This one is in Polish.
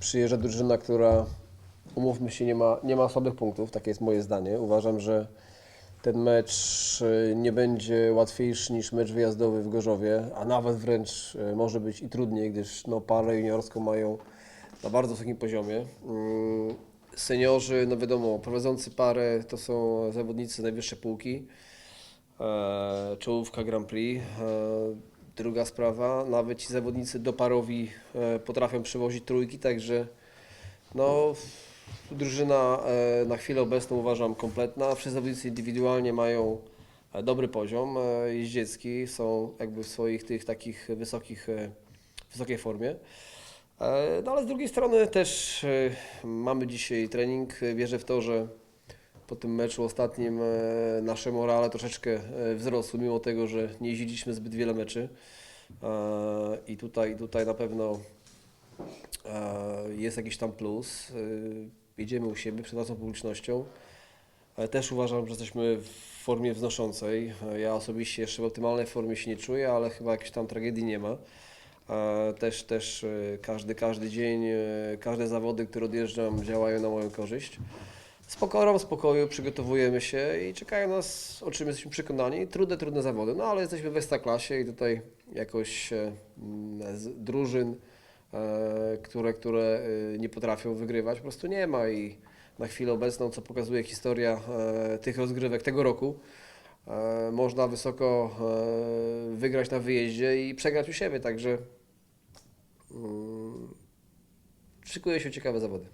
Przyjeżdża drużyna, która, umówmy się, nie ma, nie ma słabych punktów, takie jest moje zdanie. Uważam, że ten mecz y, nie będzie łatwiejszy niż mecz wyjazdowy w Gorzowie, a nawet wręcz y, może być i trudniej, gdyż no, parę juniorską mają na bardzo wysokim poziomie. Mm, Seniorzy, no wiadomo, prowadzący parę to są zawodnicy najwyższej półki, e, czołówka Grand Prix. Druga sprawa, nawet ci zawodnicy doparowi e, potrafią przewozić trójki, także no, drużyna e, na chwilę obecną uważam kompletna. Wszyscy zawodnicy indywidualnie mają e, dobry poziom jeździecki, są jakby w swoich tych takich wysokich, wysokiej formie. No ale z drugiej strony też mamy dzisiaj trening. Wierzę w to, że po tym meczu ostatnim e, nasze morale troszeczkę e, wzrosły, mimo tego, że nie jeździliśmy zbyt wiele meczy. E, I tutaj, tutaj na pewno jest jakiś tam plus. Jedziemy u siebie przed naszą publicznością. Ale też uważam, że jesteśmy w formie wznoszącej. Ja osobiście jeszcze w optymalnej formie się nie czuję, ale chyba jakiejś tam tragedii nie ma. Też, też każdy, każdy dzień, każde zawody, które odjeżdżam, działają na moją korzyść. Z pokorą, w spokoju przygotowujemy się i czekają nas, o czym jesteśmy przekonani, trudne, trudne zawody. No ale jesteśmy w Ekstraklasie i tutaj jakoś e, z drużyn, e, które, które e, nie potrafią wygrywać, po prostu nie ma i na chwilę obecną, co pokazuje historia tych rozgrywek tego roku, można wysoko wygrać na wyjeździe i przegrać u siebie, także mm, szykują się ciekawe zawody.